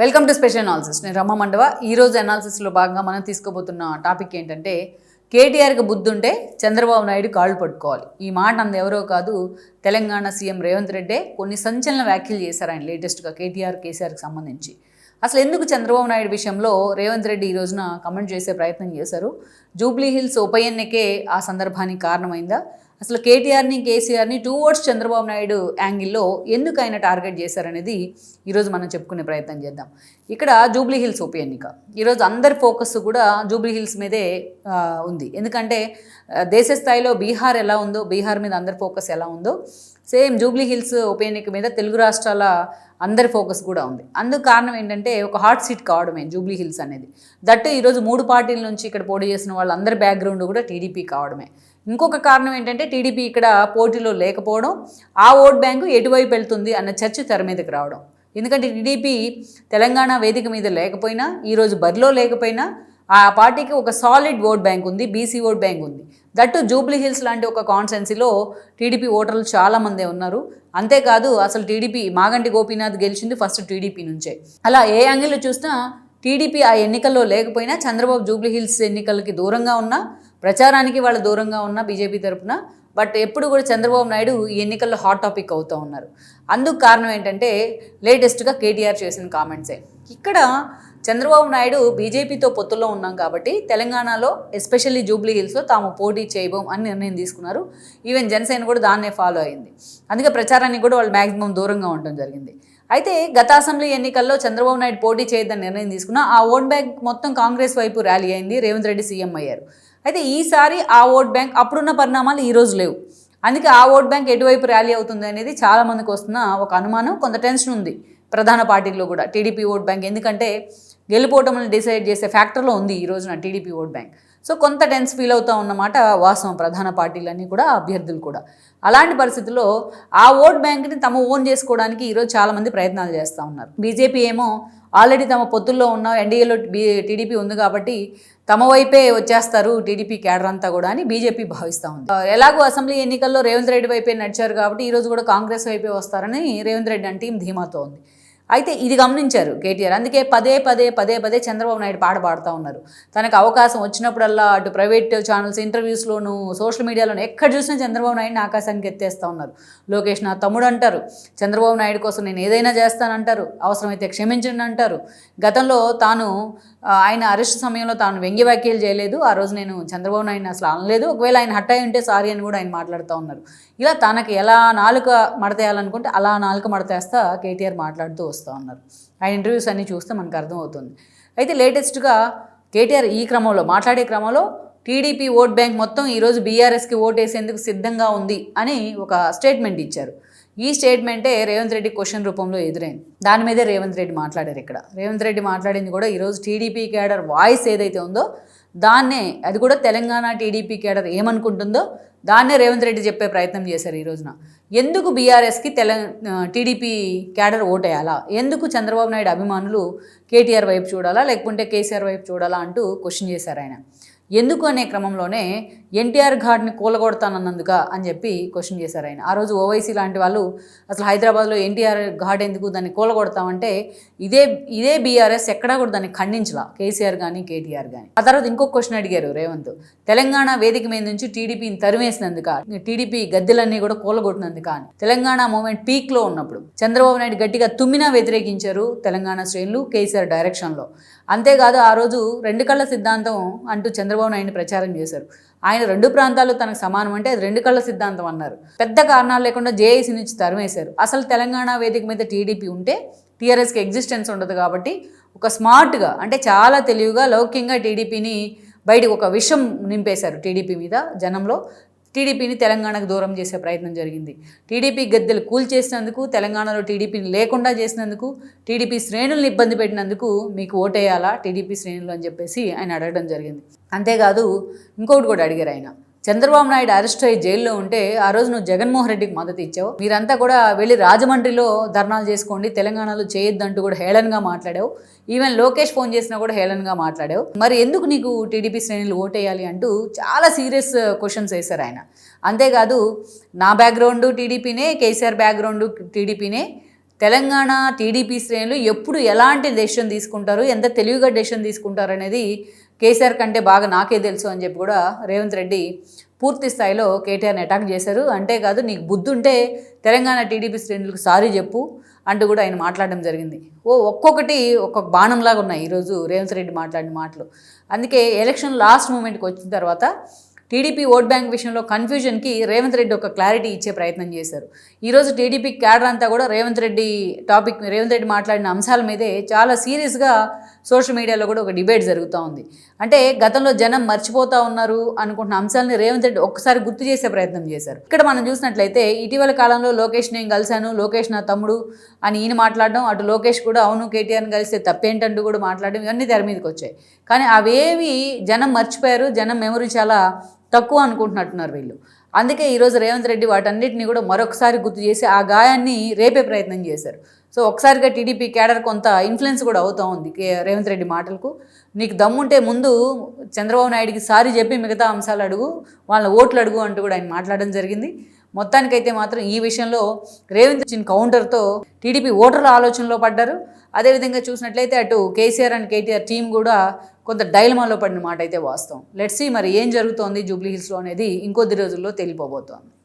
Welcome to special analysis నేను రమ్మ మండవ. ఈ రోజు అనాలిసిస్లో భాగంగా మనం తీసుకోబోతున్న టాపిక్ ఏంటంటే కేటీఆర్కి బుద్ధుంటే చంద్రబాబు నాయుడు కాళ్ళు పట్టుకోవాలి. ఈ మాట అంది ఎవరో కాదు తెలంగాణ సీఎం రేవంత్ రెడ్డే. కొన్ని సంచలన వ్యాఖ్యలు చేశారు ఆయన లేటెస్ట్గా కేటీఆర్ కేసీఆర్కి సంబంధించి. అసలు ఎందుకు చంద్రబాబు నాయుడు విషయంలో రేవంత్ రెడ్డి ఈ రోజున కమెంట్ చేసే ప్రయత్నం చేశారు? జూబ్లీ హిల్స్ ఉప ఎన్నికే ఆ సందర్భానికి కారణమైందా? అసలు కేటీఆర్ని కేసీఆర్ని టూ వర్డ్స్ చంద్రబాబు నాయుడు యాంగిల్లో ఎందుకు ఆయన టార్గెట్ చేశారనేది ఈరోజు మనం చెప్పుకునే ప్రయత్నం చేద్దాం. ఇక్కడ జూబ్లీ హిల్స్ ఉప ఎన్నిక. ఈరోజు అందరి ఫోకస్ కూడా జూబ్లీ హిల్స్ మీదే ఉంది. ఎందుకంటే దేశ స్థాయిలో బీహార్ ఎలా ఉందో బీహార్ మీద అందరి ఫోకస్ ఎలా ఉందో సేమ్ జూబ్లీ హిల్స్ ఉప ఎన్నిక మీద తెలుగు రాష్ట్రాల అందరి ఫోకస్ కూడా ఉంది. అందుకు కారణం ఏంటంటే ఒక హాట్ సీట్ కావడమే జూబ్లీ హిల్స్ అనేది. దట్టు ఈరోజు మూడు పార్టీల నుంచి ఇక్కడ పోటీ చేసిన వాళ్ళందరి బ్యాక్గ్రౌండ్ కూడా టీడీపీ కావడమే. ఇంకొక కారణం ఏంటంటే టీడీపీ ఇక్కడ పోటీలో లేకపోవడం ఆ ఓట్ బ్యాంకు ఎటువైపు వెళ్తుంది అన్న చర్చ తెర మీదకి రావడం. ఎందుకంటే టీడీపీ తెలంగాణ వేదిక మీద లేకపోయినా ఈరోజు బరిలో లేకపోయినా ఆ పార్టీకి ఒక సాలిడ్ ఓట్ బ్యాంక్ ఉంది బీసీ ఓట్ బ్యాంక్ ఉంది. దట్టు జూబ్లీ హిల్స్ లాంటి ఒక కాన్స్టెన్సీలో టీడీపీ ఓటర్లు చాలామందే ఉన్నారు. అంతేకాదు అసలు టీడీపీ మాగంటి గోపీనాథ్ గెలిచింది ఫస్ట్ టీడీపీ నుంచే. అలా ఏ యాంగిల్లో చూసినా టీడీపీ ఆ ఎన్నికల్లో లేకపోయినా చంద్రబాబు జూబ్లీ హిల్స్ ఎన్నికలకి దూరంగా ఉన్నా ప్రచారానికి వాళ్ళు దూరంగా ఉన్న బీజేపీ తరఫున బట్ ఎప్పుడు కూడా చంద్రబాబు నాయుడు ఈ ఎన్నికల్లో హాట్ టాపిక్ అవుతూ ఉన్నారు. అందుకు కారణం ఏంటంటే లేటెస్ట్గా కేటీఆర్ చేసిన కామెంట్సే ఇక్కడ చంద్రబాబు నాయుడు బీజేపీతో పొత్తులో ఉన్నాం కాబట్టి తెలంగాణలో ఎస్పెషల్లీ జూబ్లీ హిల్స్లో తాము పోటీ చేయబోం అని నిర్ణయం తీసుకున్నారు. ఈవెన్ జనసేన కూడా దాన్నే ఫాలో అయింది. అందుకే ప్రచారానికి కూడా వాళ్ళు మ్యాక్సిమం దూరంగా ఉండడం జరిగింది. అయితే గత అసెంబ్లీ ఎన్నికల్లో చంద్రబాబు నాయుడు పోటీ చేయొద్దని నిర్ణయం తీసుకున్నా ఆ ఓట్ బ్యాగ్ మొత్తం కాంగ్రెస్ వైపు ర్యాలీ అయింది. రేవంత్ రెడ్డి సీఎం అయ్యారు. అయితే ఈసారి ఆ ఓట్ బ్యాంక్ అప్పుడున్న పరిణామాలు ఈరోజు లేవు. అందుకే ఆ ఓట్ బ్యాంక్ ఎటువైపు ర్యాలీ అవుతుంది అనేది చాలామందికి వస్తున్న ఒక అనుమానం కొంత టెన్షన్ ఉంది. ప్రధాన పార్టీల్లో కూడా టీడీపీ ఓట్ బ్యాంక్. ఎందుకంటే గెలుపోవటం డిసైడ్ చేసే ఫ్యాక్టర్లో ఉంది ఈ రోజున టీడీపీ ఓట్ బ్యాంక్. సో కొంత టెన్స్ ఫీల్ అవుతా ఉన్నమాట వాస్తవం ప్రధాన పార్టీలన్నీ కూడా అభ్యర్థులు కూడా. అలాంటి పరిస్థితుల్లో ఆ ఓట్ బ్యాంక్ని తమ ఓన్ చేసుకోవడానికి ఈరోజు చాలామంది ప్రయత్నాలు చేస్తూ ఉన్నారు. బీజేపీ ఏమో ఆల్రెడీ తమ పొత్తుల్లో ఉన్న ఎన్డీఏలో బీ టీడీపీ ఉంది కాబట్టి తమ వైపే వచ్చేస్తారు టీడీపీ కేడర్ అంతా కూడా అని బీజేపీ భావిస్తూ ఉంది. ఎలాగో అసెంబ్లీ ఎన్నికల్లో రేవంత్ రెడ్డి వైపే నడిచారు కాబట్టి ఈరోజు కూడా కాంగ్రెస్ వైపే వస్తారని రేవంత్ రెడ్డి అంటే టీం ధీమాతో ఉంది. అయితే ఇది గమనించారు కేటీఆర్. అందుకే పదే పదే పదే పదే చంద్రబాబు నాయుడు పాట పాడుతూ ఉన్నారు. తనకు అవకాశం వచ్చినప్పుడల్లా అటు ప్రైవేట్ ఛానల్స్ ఇంటర్వ్యూస్లోను సోషల్ మీడియాలోను ఎక్కడ చూసినా చంద్రబాబు నాయుడిని ఆకాశానికి ఎత్తేస్తూ ఉన్నారు. లోకేష్ నా తమ్ముడు అంటారు. చంద్రబాబు నాయుడు కోసం నేను ఏదైనా చేస్తానంటారు. అవసరమైతే క్షమించండి అంటారు. గతంలో తాను ఆయన అరెస్ట్ సమయంలో తాను వ్యంగ్య వ్యాఖ్యలు చేయలేదు. ఆ రోజు నేను చంద్రబాబు నాయుడిని అసలు అనలేదు. ఒకవేళ ఆయన హట్ అయి ఉంటే సారీ అని కూడా ఆయన మాట్లాడుతూ ఉన్నారు. ఇలా తనకి ఎలా నాలుక మడతేయాలనుకుంటే అలా నాలుక మడతేస్తా కేటీఆర్ మాట్లాడుతూ వస్తూ ఉన్నారు. ఆయన ఇంటర్వ్యూస్ అన్నీ చూస్తే మనకు అర్థమవుతుంది. అయితే లేటెస్ట్గా కేటీఆర్ ఈ క్రమంలో మాట్లాడే క్రమంలో టీడీపీ ఓట్ బ్యాంక్ మొత్తం ఈరోజు బీఆర్ఎస్కి ఓట్ వేసేందుకు సిద్ధంగా ఉంది అని ఒక స్టేట్మెంట్ ఇచ్చారు. ఈ స్టేట్మెంటే రేవంత్ రెడ్డి క్వశ్చన్ రూపంలో ఎదురైంది. దాని మీదే రేవంత్ రెడ్డి మాట్లాడారు ఇక్కడ. రేవంత్ రెడ్డి మాట్లాడింది కూడా ఈరోజు టీడీపీ కేడర్ వాయిస్ ఏదైతే ఉందో దాన్నే అది కూడా తెలంగాణ టీడీపీ కేడర్ ఏమనుకుంటుందో దాన్నే రేవంత్ రెడ్డి చెప్పే ప్రయత్నం చేశారు ఈ రోజున. ఎందుకు బీఆర్ఎస్కి తెల టీడీపీ క్యాడర్ ఓటేయాలా? ఎందుకు చంద్రబాబు నాయుడు అభిమానులు కేటీఆర్ వైపు చూడాలా లేకుంటే కేసీఆర్ వైపు చూడాలా అంటూ క్వశ్చన్ చేశారు ఆయన. ఎందుకు అనే క్రమంలోనే ఎన్టీఆర్ ఘాట్ని కూలగొడతానన్నందుక అని చెప్పి క్వశ్చన్ చేశారు ఆయన. ఆ రోజు ఓవైసీ లాంటి వాళ్ళు అసలు హైదరాబాద్లో ఎన్టీఆర్ ఘాట్ ఎందుకు దాన్ని కూలగొడతామంటే ఇదే ఇదే బీఆర్ఎస్ ఎక్కడా కూడా దాన్ని ఖండించలా కేసీఆర్ కానీ కేటీఆర్ కానీ ఆ తర్వాత ఇంకొక క్వశ్చన్ అడిగారు రేవంత్. తెలంగాణ వేదిక మీద నుంచి టీడీపీని తరిమేసినందుక టీడీపీ గద్దెలన్నీ కూడా కూలగొట్టినందుక అని. తెలంగాణ మూమెంట్ పీక్లో ఉన్నప్పుడు చంద్రబాబు నాయుడు గట్టిగా తుమ్మినా వ్యతిరేకించారు తెలంగాణ శ్రేణులు కేసీఆర్ డైరెక్షన్లో అంతేకాదు ఆ రోజు రెండు కళ్ళ సిద్ధాంతం అంటూ చంద్రబాబు నాయుడిని ప్రచారం చేశారు. ఆయన రెండు ప్రాంతాలు తనకు సమానం అంటే అది రెండు కళ్ళ సిద్ధాంతం అన్నారు. పెద్ద కారణాలు లేకుండా జేఏసీ నుంచి తరిమేశారు. అసలు తెలంగాణ వేదిక మీద టీడీపీ ఉంటే టీఆర్ఎస్కి ఎగ్జిస్టెన్స్ ఉండదు కాబట్టి ఒక స్మార్ట్గా అంటే చాలా తెలివిగా లౌక్యంగా టీడీపీని బయటకు ఒక విషం నింపేశారు టీడీపీ మీద జనంలో. టీడీపీని తెలంగాణకు దూరం చేసే ప్రయత్నం జరిగింది. టీడీపీ గద్దెలు కూల్చేసినందుకు తెలంగాణలో టీడీపీని లేకుండా చేసినందుకు టీడీపీ శ్రేణుల్ని ఇబ్బంది పెట్టినందుకు మీకు ఓటేయాలా టీడీపీ శ్రేణులు అని చెప్పేసి ఆయన అడగడం జరిగింది. అంతేకాదు ఇంకొకటి కూడా అడిగారు ఆయన. చంద్రబాబు నాయుడు అరెస్ట్ అయ్యి జైల్లో ఉంటే ఆ రోజు నువ్వు జగన్మోహన్ రెడ్డికి మద్దతు ఇచ్చావు. మీరంతా కూడా వెళ్ళి రాజమండ్రిలో ధర్నాలు చేసుకోండి తెలంగాణలో చేయొద్దంటూ కూడా హేళనగా మాట్లాడావు. ఈవెన్ లోకేష్ ఫోన్ చేసినా కూడా హేళనగా మాట్లాడావు. మరి ఎందుకు నీకు టీడీపీ శ్రేణులు ఓటేయాలి అంటూ చాలా సీరియస్ క్వశ్చన్స్ వేశారు ఆయన. అంతేకాదు నా బ్యాక్గ్రౌండ్ టీడీపీనే కేసీఆర్ బ్యాక్గ్రౌండ్ టీడీపీనే. తెలంగాణ టీడీపీ శ్రేణులు ఎప్పుడు ఎలాంటి డెసిషన్ తీసుకుంటారు ఎంత తెలివిగా డెసిషన్ తీసుకుంటారు అనేది కేసీఆర్ కంటే బాగా నాకే తెలుసు అని చెప్పి కూడా రేవంత్ రెడ్డి పూర్తి స్థాయిలో కేటీఆర్ని అటాక్ చేశారు. అంతేకాదు నీకు బుద్ధుంటే తెలంగాణ టీడీపీ శ్రేణులకు సారీ చెప్పు అంటూ కూడా ఆయన మాట్లాడడం జరిగింది. ఓ ఒక్కొక్కటి ఒక్కొక్క బాణంలాగా ఉన్నాయి ఈరోజు రేవంత్ రెడ్డి మాట్లాడిన మాటలు. అందుకే ఎలక్షన్ లాస్ట్ మూమెంట్కి వచ్చిన తర్వాత టీడీపీ ఓట్ బ్యాంక్ విషయంలో కన్ఫ్యూజన్కి రేవంత్ రెడ్డి ఒక క్లారిటీ ఇచ్చే ప్రయత్నం చేశారు. ఈరోజు టీడీపీ క్యాడర్ అంతా కూడా రేవంత్ రెడ్డి టాపిక్ రేవంత్ రెడ్డి మాట్లాడిన అంశాల మీదే చాలా సీరియస్గా సోషల్ మీడియాలో కూడా ఒక డిబేట్ జరుగుతూ ఉంది. అంటే గతంలో జనం మర్చిపోతా ఉన్నారు అనుకుంటున్న అంశాలని రేవంత్ రెడ్డి ఒక్కసారి గుర్తు చేసే ప్రయత్నం చేశారు. ఇక్కడ మనం చూసినట్లయితే ఇటీవల కాలంలో లోకేష్ నేను కలిశాను లోకేష్ నా తమ్ముడు అని ఈయన మాట్లాడడం అటు లోకేష్ కూడా అవును కేటీఆర్ని కలిస్తే తప్పేంటంటూ కూడా మాట్లాడడం ఇవన్నీ తెర మీదకి వచ్చాయి. కానీ అవేవి జనం మర్చిపోయారు జనం మెమరీ చాలా తక్కువ అనుకుంటున్నట్టున్నారు వీళ్ళు. అందుకే ఈరోజు రేవంత్ రెడ్డి వాటన్నిటిని కూడా మరొకసారి గుర్తు చేసి ఆ గాయాన్ని రేపే ప్రయత్నం చేశారు. సో ఒకసారిగా టీడీపీ క్యాడర్ కొంత ఇన్ఫ్లుయెన్స్ కూడా అవుతూ ఉంది కే- రేవంత్ రెడ్డి మాటలకు. నీకు దమ్ముంటే ముందు చంద్రబాబు నాయుడికి సారి చెప్పి మిగతా అంశాలు అడుగు వాళ్ళ ఓట్లు అడుగు అంటూ కూడా ఆయన మాట్లాడడం జరిగింది. మొత్తానికైతే మాత్రం ఈ విషయంలో రేవంత్ ఇచ్చిన కౌంటర్తో టీడీపీ ఓటర్ల ఆలోచనలో పడ్డారు. అదేవిధంగా చూసినట్లయితే అటు కేసీఆర్ అండ్ కేటీఆర్ టీం కూడా కొంత డైలమాలో పడిన మాట అయితే వాస్తవం. లెట్సీ సీ మరి ఏం జరుగుతోంది జూబ్లీహిల్స్లో అనేది ఇంకొద్ది రోజుల్లో తెలియపోబోతోంది